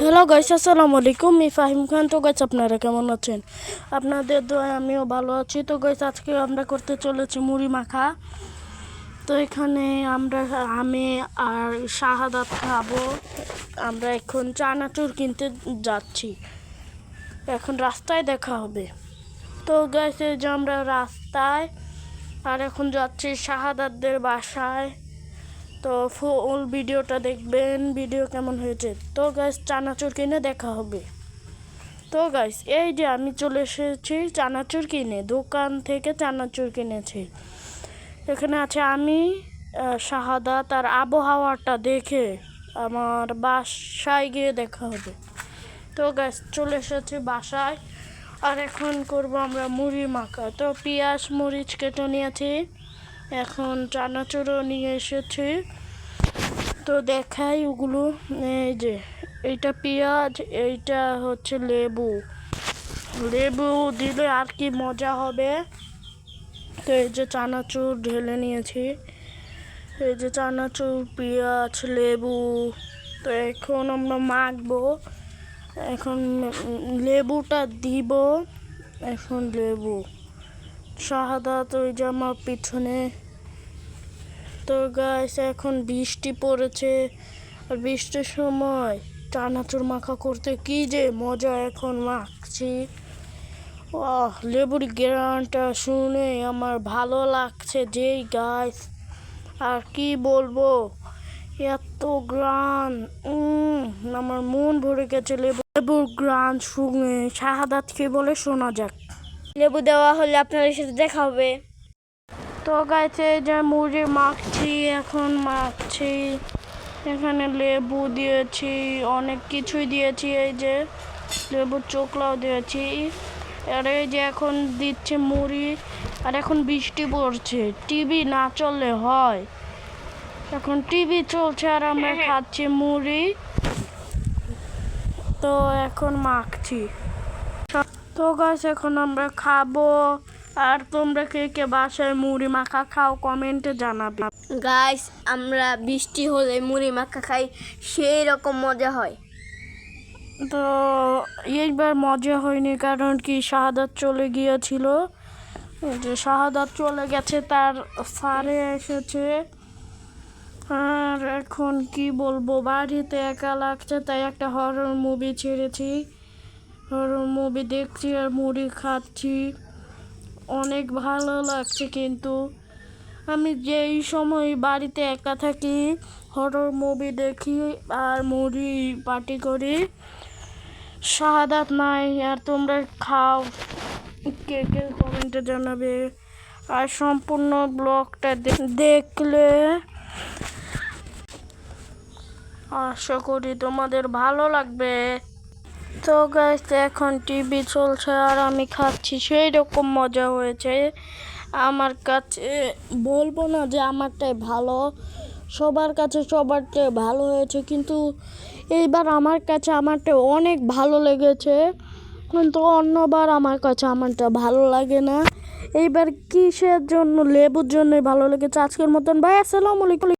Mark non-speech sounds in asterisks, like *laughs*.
Hello guys আসসালামু আলাইকুম আমি ফাহিম খান। তো গাইস আপনারা কেমন আছেন? আপনাদের দোয়ায় আমিও ভালো আছি। তো গাইস আজকে আমরা করতে চলেছি মুড়ি মাখা। তো, এখানে আমরা, আমি আর শাহাদাত খাব। আমরা এখন চানাচুর কিনতে যাচ্ছি। এখন রাস্তায় দেখা হবে। তো গাইস এই যে আমরা রাস্তায়, আর এখন যাচ্ছি শাহাদাতদের বাসায়। তো ফুল ভিডিওটা দেখবেন ভিডিও কেমন হয়েছে? তো গাইস চানাচুর কিনে দেখা হবে। তো গাইস এই যে আমি চলে এসেছি চানাচুর কিনে দোকান থেকে চানাচুর কিনেছি। এখানে আছে আমি আহ, শাহাদাত আর আবহাওয়াটা দেখে আমার বাসায় গিয়ে দেখা হবে। তো গাইস চলে এসেছি বাসায়। আর এখন করব আমরা মুড়ি মাখা। তো পেঁয়াজ মরিচ কেটে নিয়েছি। এখন চানাচুরও নিয়ে এসেছি। তো দেখাই ওগুলো। এই যে, এইটা পেঁয়াজ, এইটা হচ্ছে লেবু। লেবু দিলে আর কি মজা হবে? তো এই যে চানাচুর ঢেলে নিয়েছি। এই যে চানাচুর, পেঁয়াজ, লেবু। তো এখন আমরা মাখবো। এখন লেবুটা দিব। এখন লেবু। শাহাদাত ওই যে আমার পিছনে তো গাইস এখন বৃষ্টি পড়েছে। আর বৃষ্টির সময় চানাচুর মাখা করতে কি যে মজা এখন মাখছি আহ, লেবুর গ্রানটা শুনে আমার ভালো লাগছে যেই গাছ। আর কি বলব, এত গ্রান আমার মন ভরে গেছে লেবু। লেবুর গ্রান শুনে শাহাদাত কি বলে শোনা যাক। লেবু দেওয়া হলে আপনাদের সাথে দেখা হবে। তো গাইছে যে মুড়ি মাখছি এখন মাখছি। এখানে লেবু দিয়েছি অনেক কিছুই দিয়েছি এই যে লেবুর চোখলাও দিয়েছি। আর এই যে এখন দিচ্ছে মুড়ি আর এখন বৃষ্টি পড়ছে। টিভি না চললে হয়। এখন টিভি চলছে আর আমরা *laughs* খাচ্ছি মুড়ি। তো এখন মাখছি। তো গাছ এখন আমরা খাব। আর তোমরা কে কে বাসায় মুড়ি মাখা খাও কমেন্টে জানাবে। গাইস আমরা বৃষ্টি হলে মুড়ি মাখা খাই সেই রকম মজা হয়। তো এইবার মজা হয়নি কারণ কি শাহাদাত চলে গিয়েছিল। যে শাহাদাত চলে গেছে তার সারে এসেছে। আর এখন কি বলব বাড়িতে একা লাগছে তাই একটা হরর মুভি ছেড়েছি। হরর মুভি দেখছি আর মুড়ি খাচ্ছি। অনেক ভালো লাগছে কিন্তু। আমি যেই সময় বাড়িতে একা থাকি হরর মুভি দেখি আর মুড়ি পার্টি করি, শাহাদাত নাই, আর তোমরা খাও, কে কে কমেন্টে জানাবে। আর সম্পূর্ণ ব্লগটা দেখলে আশা করি তোমাদের ভালো লাগবে। তো গাইস এখন টিভি চলছে আর আমি খাচ্ছি। সেই রকম মজা হয়েছে। আমার কাছে বলব না যে আমারটাই ভালো। সবার কাছে সবারটাই ভালো হয়েছে, কিন্তু এইবার আমার কাছে আমারটা অনেক ভালো লেগেছে। কিন্তু অন্যবার আমার কাছে আমারটা ভালো লাগে না। এইবার কিসের জন্য, লেবুর জন্যই ভালো লেগেছে। আজকের মতন, ভাই, আসসালামু আলাইকুম।